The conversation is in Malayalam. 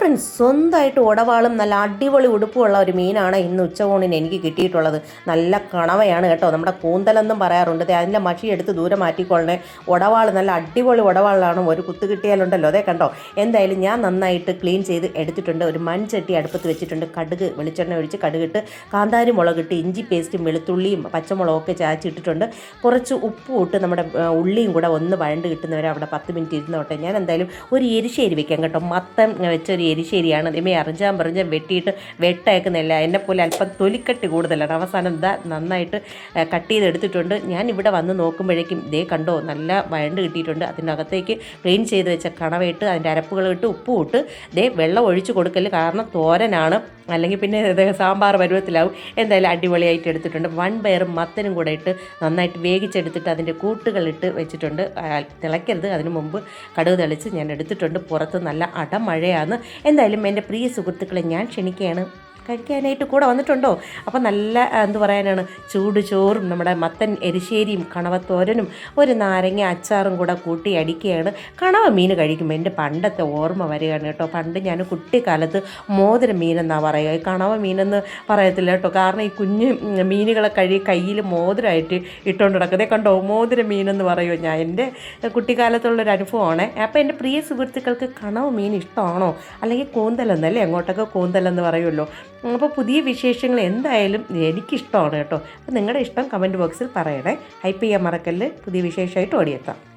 ഫ്രണ്ട്സ് സ്വന്തമായിട്ട് ഉടവാളും നല്ല അടിപൊളി ഉടുപ്പുമുള്ള ഒരു മീനാണ് ഇന്ന് ഉച്ചകോണിന് എനിക്ക് കിട്ടിയിട്ടുള്ളത്. നല്ല കണവയാണ് കേട്ടോ. നമ്മുടെ കൂന്തലെന്നും പറയാറുണ്ട്. അതിന്റെ മഷി എടുത്ത് ദൂരെ മാറ്റിക്കൊള്ളണേ ഉടവാൾ നല്ല അടിപൊളി ഉടവാളാണ് ഒരു കുത്ത് കിട്ടിയാലുണ്ടല്ലോ അതേ കണ്ടോ? എന്തായാലും ഞാൻ നന്നായിട്ട് ക്ലീൻ ചെയ്ത് എടുത്തിട്ടുണ്ട്. ഒരു മൺചട്ടി അടുപ്പത്ത് വെച്ചിട്ടുണ്ട്. കടുക് വെളിച്ചെണ്ണ ഒഴിച്ച് കടുകിട്ട് കാന്താരി മുളകിട്ട് ഇഞ്ചി പേസ്റ്റും വെളുത്തുള്ളിയും പച്ചമുളകൊക്കെ ചാച്ചിട്ടിട്ടുണ്ട്. കുറച്ച് ഉപ്പും ഇട്ട് നമ്മുടെ ഉള്ളിയും കൂടെ ഒന്ന് വഴണ്ട് കിട്ടുന്നവരെ അവിടെ പത്ത് മിനിറ്റ് ഇരുന്നോട്ടെ. ഞാൻ എന്തായാലും ഒരു എരിശ്ശേരി വെക്കാം കേട്ടോ. മത്തം വെച്ചൊരു എരിശ്ശേരിയാണ് അതേമേ അറിഞ്ഞാൻ പറഞ്ഞാൽ വെട്ടിയിട്ട് വെട്ടയക്കുന്നില്ല എന്നെ പോലെ അല്പം തൊലിക്കട്ടി കൂടുതലാണ്. അവസാനം ഇതാ നന്നായിട്ട് കട്ട് ചെയ്തെടുത്തിട്ടുണ്ട്. ഞാൻ ഇവിടെ വന്ന് നോക്കുമ്പോഴേക്കും ഇതേ കണ്ടോ നല്ല വഴണ്ട് കിട്ടിയിട്ടുണ്ട്. അതിനകത്തേക്ക് ക്ലീൻ ചെയ്ത് വെച്ച കണവയിട്ട് അതിന്റെ അരപ്പുകൾ ഇട്ട് ഉപ്പും ഇട്ട് ഇതേ വെള്ളം ഒഴിച്ച് കൊടുക്കൽ കാരണം തോരനാണ്. അല്ലെങ്കിൽ പിന്നെ ഇത് സാമ്പാർ പരുവത്തിലാവും. എന്തായാലും അടിപൊളിയായിട്ട് എടുത്തിട്ടുണ്ട്. വൺ പയറും മത്തനും കൂടെ ഇട്ട് നന്നായിട്ട് വേവിച്ചെടുത്തിട്ട് അതിന്റെ കൂട്ടുകളിട്ട് വെച്ചിട്ടുണ്ട്. തിളയ്ക്കരുത്. അതിന് മുമ്പ് കടുക് തെളിച്ച് ഞാൻ എടുത്തിട്ടുണ്ട്. പുറത്ത് നല്ല അടമഴയാണ്. എന്തായാലും എന്റെ പ്രിയ സുഹൃത്തുക്കളെ ഞാൻ ക്ഷണിക്കുകയാണ്. കഴിക്കാനായിട്ട് കൂടെ വന്നിട്ടുണ്ടോ? അപ്പം നല്ല എന്ത് പറയാനാണ് ചൂട് ചോറും നമ്മുടെ മത്തൻ എരിശ്ശേരിയും കണവത്തോരനും ഒരു നാരങ്ങ അച്ചാറും കൂടെ കൂട്ടി അടിക്കുകയാണ്. കണവ മീൻ കഴിക്കുമ്പോൾ എന്റെ പണ്ടത്തെ ഓർമ്മ വരികയാണ് കേട്ടോ. പണ്ട് ഞാൻ കുട്ടിക്കാലത്ത് മോതിര മീനെന്നാണ് പറയുക. കണവ മീനെന്ന് പറയത്തില്ല കേട്ടോ. കാരണം ഈ കുഞ്ഞ് മീനുകളെ കഴി കയ്യിൽ മോതിരമായിട്ട് ഇട്ടുകൊണ്ട് നടക്കുന്നത്. കണ്ടോ മോതിര മീനെന്ന് പറയുമോ ഞാൻ. എന്റെ കുട്ടിക്കാലത്തുള്ളൊരു അനുഭവമാണ്. അപ്പോൾ എന്റെ പ്രിയ സുഹൃത്തുക്കൾക്ക് കണവ മീൻ ഇഷ്ടമാണോ? അല്ലെങ്കിൽ കൂന്തലെന്നല്ലേ അങ്ങോട്ടൊക്കെ കൂന്തലെന്ന് പറയുമല്ലോ അപ്പോൾ പുതിയ വിശേഷങ്ങൾ എന്തായാലും എനിക്കിഷ്ടമാണ് കേട്ടോ. അപ്പോൾ നിങ്ങളുടെ ഇഷ്ടം കമന്റ് ബോക്സിൽ പറയണേ. ഹൈപ്പ് ചെയ്യാൻ മറക്കല്ല്. പുതിയ വിശേഷമായിട്ട് ഓടിയെത്താം.